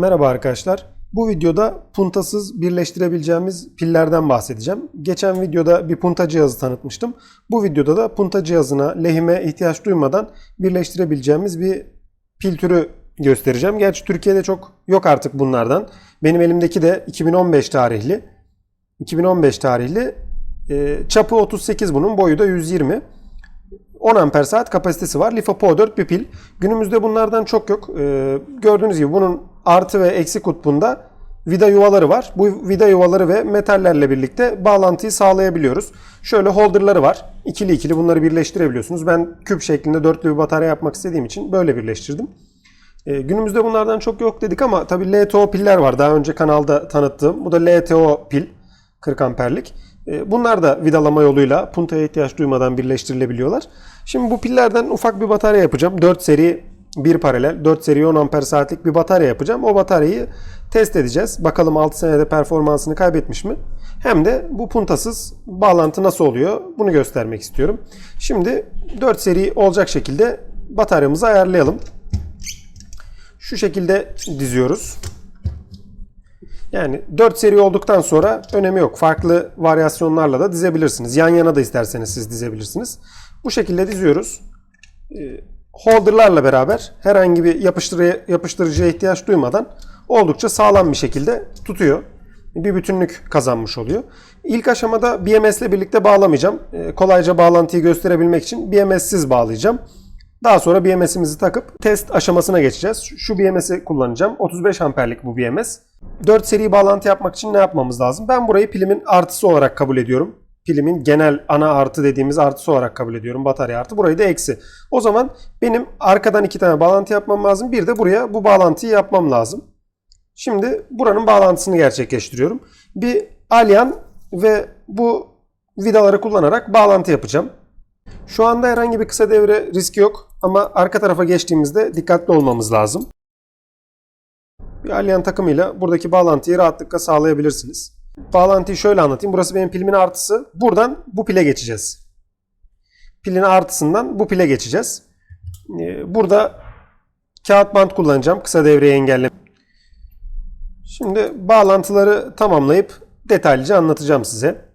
Merhaba arkadaşlar. Bu videoda puntasız birleştirebileceğimiz pillerden bahsedeceğim. Geçen videoda bir punta cihazı tanıtmıştım. Bu videoda da punta cihazına lehime ihtiyaç duymadan birleştirebileceğimiz bir pil türü göstereceğim. Gerçi Türkiye'de çok yok artık bunlardan. Benim elimdeki de 2015 tarihli. 2015 tarihli. E, çapı 38 bunun, boyu da 120. 10 amper saat kapasitesi var. LiFePO 4 bir pil. Günümüzde bunlardan çok yok. Ee, gördüğünüz gibi bunun artı ve eksi kutbunda vida yuvaları var. Bu vida yuvaları ve metallerle birlikte bağlantıyı sağlayabiliyoruz. Şöyle holderları var. İkili ikili bunları birleştirebiliyorsunuz. Ben küp şeklinde dörtlü bir batarya yapmak istediğim için böyle birleştirdim. Ee, günümüzde bunlardan çok yok dedik ama tabii LTO piller var. Daha önce kanalda tanıttığım. Bu da LTO pil. 40 amperlik. Ee, Bunlar da vidalama yoluyla puntaya ihtiyaç duymadan birleştirilebiliyorlar. Şimdi bu pillerden ufak bir batarya yapacağım. 4 seri bir paralel 4 seri 10 amper saatlik bir batarya yapacağım. O bataryayı test edeceğiz. Bakalım 6 senede performansını kaybetmiş mi? Hem de bu puntasız bağlantı nasıl oluyor? Bunu göstermek istiyorum. Şimdi 4 seri olacak şekilde bataryamızı ayarlayalım. Şu şekilde diziyoruz. Yani 4 seri olduktan sonra önemi yok. Farklı varyasyonlarla da dizebilirsiniz. Yan yana da isterseniz siz dizebilirsiniz. Bu şekilde diziyoruz. Holder'larla beraber herhangi bir yapıştırıcıya, yapıştırıcıya ihtiyaç duymadan oldukça sağlam bir şekilde tutuyor. Bir bütünlük kazanmış oluyor. İlk aşamada BMS ile birlikte bağlamayacağım. Ee, Kolayca bağlantıyı gösterebilmek için BMS'siz bağlayacağım. Daha sonra BMS'imizi takıp test aşamasına geçeceğiz. Şu BMS'i kullanacağım. 35 amperlik bu BMS. 4 seri bağlantı yapmak için ne yapmamız lazım? Ben burayı pilimin artısı olarak kabul ediyorum. Pilimin genel ana artı dediğimiz artısı olarak kabul ediyorum. Batarya artı. Burayı da eksi. O zaman benim arkadan iki tane bağlantı yapmam lazım. Bir de buraya bu bağlantıyı yapmam lazım. Şimdi buranın bağlantısını gerçekleştiriyorum. Bir alyan ve bu vidaları kullanarak bağlantı yapacağım. Şu anda herhangi bir kısa devre riski yok ama arka tarafa geçtiğimizde dikkatli olmamız lazım. Bir alyan takımıyla buradaki bağlantıyı rahatlıkla sağlayabilirsiniz. Bağlantıyı şöyle anlatayım. Burası benim pilimin artısı. Buradan bu pile geçeceğiz. Pilin artısından bu pile geçeceğiz. Ee, Burada kağıt bant kullanacağım kısa devreyi engelleme. Şimdi bağlantıları tamamlayıp detaylıca anlatacağım size.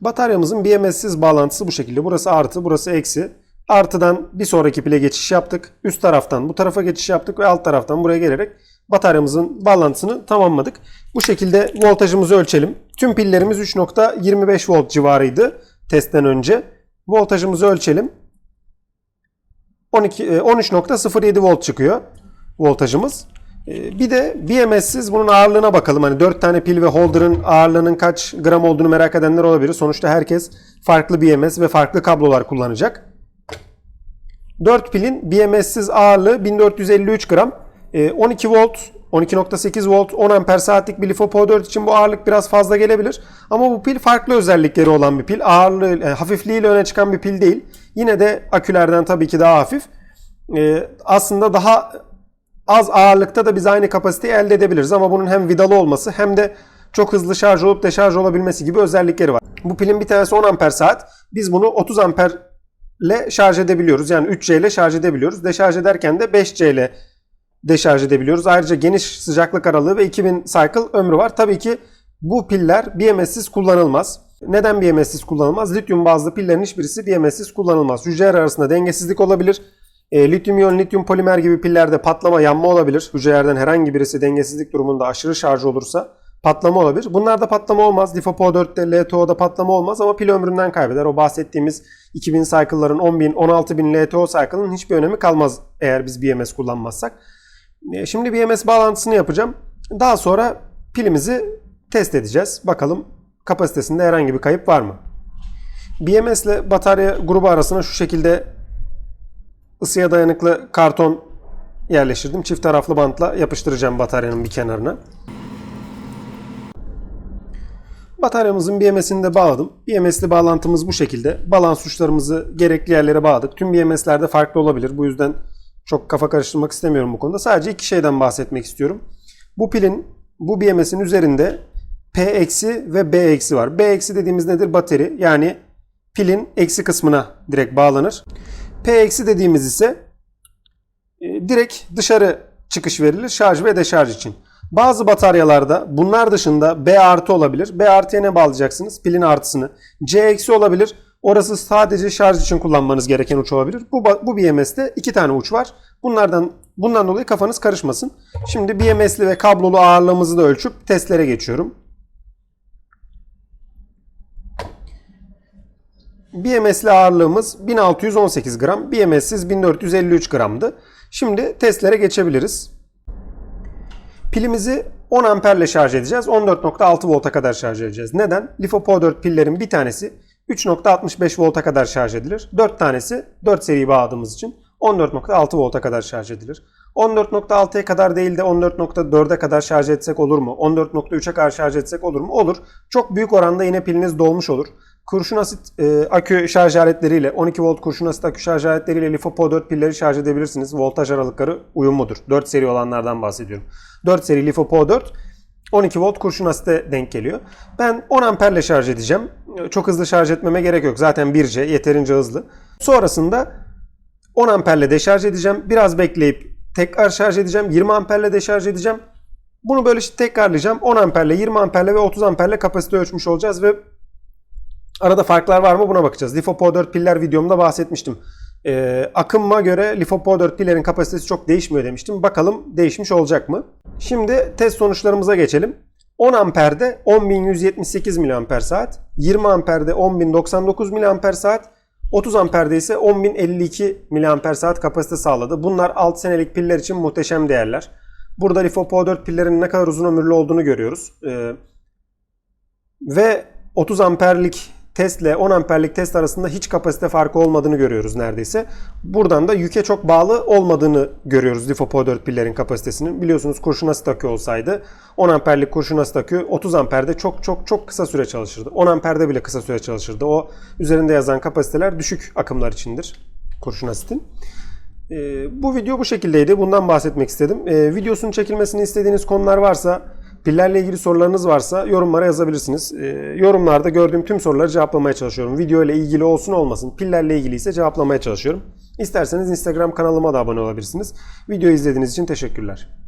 Bataryamızın BMS'siz bağlantısı bu şekilde. Burası artı, burası eksi. Artıdan bir sonraki pile geçiş yaptık. Üst taraftan bu tarafa geçiş yaptık ve alt taraftan buraya gelerek bataryamızın bağlantısını tamamladık. Bu şekilde voltajımızı ölçelim. Tüm pillerimiz 3.25 volt civarıydı testten önce. Voltajımızı ölçelim. 12 e, 13.07 volt çıkıyor voltajımız. E, Bir de BMS'siz bunun ağırlığına bakalım. Hani 4 tane pil ve holder'ın ağırlığının kaç gram olduğunu merak edenler olabilir. Sonuçta herkes farklı BMS ve farklı kablolar kullanacak. 4 pilin BMS'siz ağırlığı 1453 gram. E, 12 volt, 12.8 volt, 10 amper saatlik bir LiFePO 4 için bu ağırlık biraz fazla gelebilir. Ama bu pil farklı özellikleri olan bir pil. Ağırlığı, e, hafifliğiyle öne çıkan bir pil değil. Yine de akülerden tabii ki daha hafif. E, aslında daha az ağırlıkta da biz aynı kapasiteyi elde edebiliriz. Ama bunun hem vidalı olması hem de çok hızlı şarj olup deşarj olabilmesi gibi özellikleri var. Bu pilin bir tanesi 10 amper saat. Biz bunu 30 amper ile şarj edebiliyoruz. Yani 3C ile şarj edebiliyoruz. Deşarj ederken de 5C ile deşarj edebiliyoruz. Ayrıca geniş sıcaklık aralığı ve 2000 cycle ömrü var. Tabii ki bu piller BMS'siz kullanılmaz. Neden BMS'siz kullanılmaz? Lityum bazlı pillerin hiçbirisi BMS'siz kullanılmaz. Hücreler arasında dengesizlik olabilir. E, lityum iyon, lityum polimer gibi pillerde patlama, yanma olabilir. Hücrelerden herhangi birisi dengesizlik durumunda aşırı şarj olursa patlama olabilir. Bunlarda patlama olmaz. LiFePO 4'te, LTO'da patlama olmaz ama pil ömründen kaybeder. O bahsettiğimiz 2000 cycle'ların 10.000, 16.000 LTO cycle'ın hiçbir önemi kalmaz eğer biz BMS kullanmazsak. E, Şimdi BMS bağlantısını yapacağım. Daha sonra pilimizi test edeceğiz. Bakalım kapasitesinde herhangi bir kayıp var mı? BMS ile batarya grubu arasına şu şekilde ısıya dayanıklı karton yerleştirdim. Çift taraflı bantla yapıştıracağım bataryanın bir kenarına. Bataryamızın BMS'ini de bağladım. BMS'li bağlantımız bu şekilde. Balans uçlarımızı gerekli yerlere bağladık. Tüm BMS'lerde farklı olabilir. Bu yüzden çok kafa karıştırmak istemiyorum bu konuda. Sadece iki şeyden bahsetmek istiyorum. Bu pilin, bu BMS'in üzerinde P eksi ve B eksi var. B eksi dediğimiz nedir? Bateri. Yani pilin eksi kısmına direkt bağlanır. P eksi dediğimiz ise e, direkt dışarı çıkış verilir şarj ve deşarj için. Bazı bataryalarda bunlar dışında B artı olabilir. B artıya ne bağlayacaksınız? Pilin artısını. C eksi olabilir. Orası sadece şarj için kullanmanız gereken uç olabilir. Bu, bu BMS'te iki tane uç var. Bunlardan bundan dolayı kafanız karışmasın. Şimdi BMS'li ve kablolu ağırlığımızı da ölçüp testlere geçiyorum. BMS'li ağırlığımız 1618 gram, BMS'siz 1453 gramdı. Şimdi testlere geçebiliriz. Pilimizi 10 amperle şarj edeceğiz. 14.6 volta kadar şarj edeceğiz. Neden? LiFePO 4 pillerin bir tanesi 3.65 volta kadar şarj edilir. 4 tanesi 4 seri bağladığımız için 14.6 volta kadar şarj edilir. 14.6'ya kadar değil de 14.4'e kadar şarj etsek olur mu? 14.3'e kadar şarj etsek olur mu? Olur. Çok büyük oranda yine piliniz dolmuş olur. Kurşun asit e, akü şarj aletleriyle 12 volt kurşun asit akü şarj aletleriyle LiFePO 4 pilleri şarj edebilirsiniz. Voltaj aralıkları uyumludur. 4 seri olanlardan bahsediyorum. 4 seri LiFePO 4 12 volt kurşun asite denk geliyor. Ben 10 amperle şarj edeceğim. Çok hızlı şarj etmeme gerek yok. Zaten 1C yeterince hızlı. Sonrasında 10 amperle deşarj edeceğim. Biraz bekleyip tekrar şarj edeceğim. 20 amperle deşarj edeceğim. Bunu böyle işte tekrarlayacağım. 10 amperle, 20 amperle ve 30 amperle kapasite ölçmüş olacağız ve arada farklar var mı buna bakacağız. LiFePO 4 piller videomda bahsetmiştim. Ee, akımma göre LiFePO 4 pillerin kapasitesi çok değişmiyor demiştim. Bakalım değişmiş olacak mı? Şimdi test sonuçlarımıza geçelim. 10 amperde 10.178 mAh, 20 amperde 10.099 mAh, 30 amperde ise 10.052 mAh kapasite sağladı. Bunlar 6 senelik piller için muhteşem değerler. Burada LiFePO 4 pillerin ne kadar uzun ömürlü olduğunu görüyoruz. Ee, ve 30 amperlik testle 10 amperlik test arasında hiç kapasite farkı olmadığını görüyoruz neredeyse. Buradan da yüke çok bağlı olmadığını görüyoruz LiFePO 4 pillerin kapasitesinin. Biliyorsunuz kurşun asit akü olsaydı 10 amperlik kurşun asit akü 30 amperde çok çok çok kısa süre çalışırdı. 10 amperde bile kısa süre çalışırdı. O üzerinde yazan kapasiteler düşük akımlar içindir kurşun asitin. Ee, bu video bu şekildeydi. Bundan bahsetmek istedim. Ee, videosunun çekilmesini istediğiniz konular varsa, pillerle ilgili sorularınız varsa yorumlara yazabilirsiniz. Ee, yorumlarda gördüğüm tüm soruları cevaplamaya çalışıyorum. Video ile ilgili olsun olmasın, pillerle ilgili ise cevaplamaya çalışıyorum. İsterseniz Instagram kanalıma da abone olabilirsiniz. Videoyu izlediğiniz için teşekkürler.